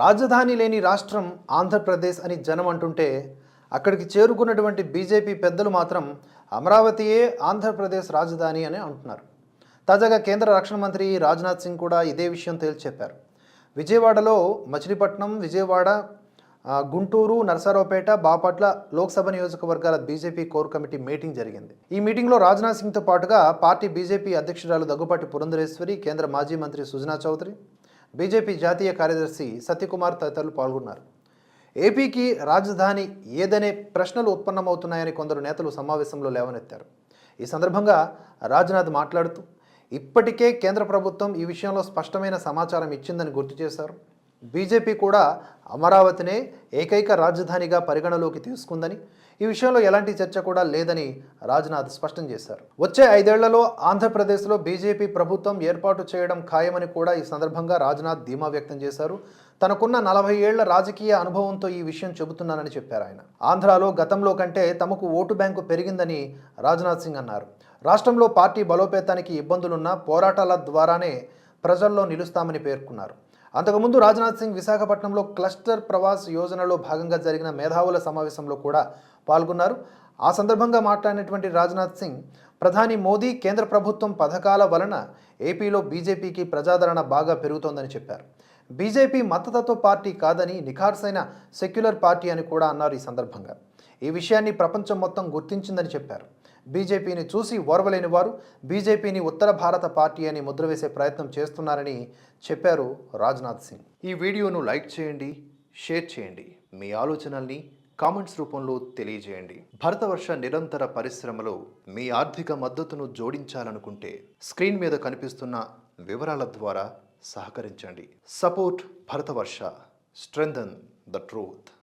రాజధాని లేని రాష్ట్రం ఆంధ్రప్రదేశ్ అని జనం అంటుంటే అక్కడికి చేరుకున్నటువంటి బీజేపీ పెద్దలు మాత్రం అమరావతియే ఆంధ్రప్రదేశ్ రాజధాని అని అంటున్నారు. తాజాగా కేంద్ర రక్షణ మంత్రి రాజ్నాథ్ సింగ్ కూడా ఇదే విషయం తేల్చి చెప్పారు విజయవాడలో మచిలీపట్నం విజయవాడ గుంటూరు నరసరావుపేట బాపట్ల లోక్సభ నియోజకవర్గాల బీజేపీ కోర్ కమిటీ మీటింగ్ జరిగింది. ఈ మీటింగ్లో రాజ్నాథ్ సింగ్తో పాటుగా పార్టీ బీజేపీ అధ్యక్షురాలు దగ్గుపాటి పురంధరేశ్వరి కేంద్ర మాజీ మంత్రి సుజనా చౌదరి బీజేపీ జాతీయ కార్యదర్శి సత్యకుమార్ తదితరులు పాల్గొన్నారు. ఏపీకి రాజధాని ఏదనే ప్రశ్నలు ఉత్పన్నమవుతున్నాయని కొందరు నేతలు సమావేశంలో లేవనెత్తారు. ఈ సందర్భంగా రాజ్నాథ్ మాట్లాడుతూ ఇప్పటికే కేంద్ర ప్రభుత్వం ఈ విషయంలో స్పష్టమైన సమాచారం ఇచ్చిందని గుర్తు చేశారు. బీజేపీ కూడా అమరావతినే ఏకైక రాజధానిగా పరిగణలోకి తీసుకుందని ఈ విషయంలో ఎలాంటి చర్చ కూడా లేదని రాజ్నాథ్ స్పష్టం చేశారు. వచ్చే ఐదేళ్ళలో ఆంధ్రప్రదేశ్లో బీజేపీ ప్రభుత్వం ఏర్పాటు చేయడం ఖాయమని కూడా ఈ సందర్భంగా రాజ్నాథ్ ధీమా వ్యక్తం చేశారు. తనకున్న నలభై ఏళ్ళ రాజకీయ అనుభవంతో ఈ విషయం చెబుతున్నానని చెప్పారు ఆయన. ఆంధ్రాలో గతంలో కంటే తమకు ఓటు బ్యాంకు పెరిగిందని రాజ్నాథ్ సింగ్ అన్నారు. రాష్ట్రంలో పార్టీ బలోపేతానికి ఇబ్బందులున్న పోరాటాల ద్వారానే ప్రజల్లో నిలుస్తామని పేర్కొన్నారు. అంతకుముందు రాజ్నాథ్ సింగ్ విశాఖపట్నంలో క్లస్టర్ ప్రవాస్ యోజనలో భాగంగా జరిగిన మేధావుల సమావేశంలో కూడా పాల్గొన్నారు. ఆ సందర్భంగా మాట్లాడినటువంటి రాజ్నాథ్ సింగ్ ప్రధాని మోదీ కేంద్ర ప్రభుత్వం పథకాల వలన ఏపీలో బీజేపీకి ప్రజాదరణ బాగా పెరుగుతోందని చెప్పారు. బీజేపీ మతతత్వ పార్టీ కాదని నిఖార్సైన సెక్యులర్ పార్టీ అని కూడా అన్నారు ఈ సందర్భంగా. ఈ విషయాన్ని ప్రపంచం మొత్తం గుర్తించిందని చెప్పారు. బీజేపీని చూసి ఓర్వలేని వారు బీజేపీని ఉత్తర భారత పార్టీ అని ముద్ర వేసే ప్రయత్నం చేస్తున్నారని చెప్పారు రాజ్నాథ్ సింగ్. ఈ వీడియోను లైక్ చేయండి షేర్ చేయండి. మీ ఆలోచనల్ని కామెంట్స్ రూపంలో తెలియజేయండి. భరతవర్ష నిరంతర పరిశ్రమలో మీ ఆర్థిక మద్దతును జోడించాలనుకుంటే స్క్రీన్ మీద కనిపిస్తున్న వివరాల ద్వారా సహకరించండి. Support Bharatavarsha strengthen the truth.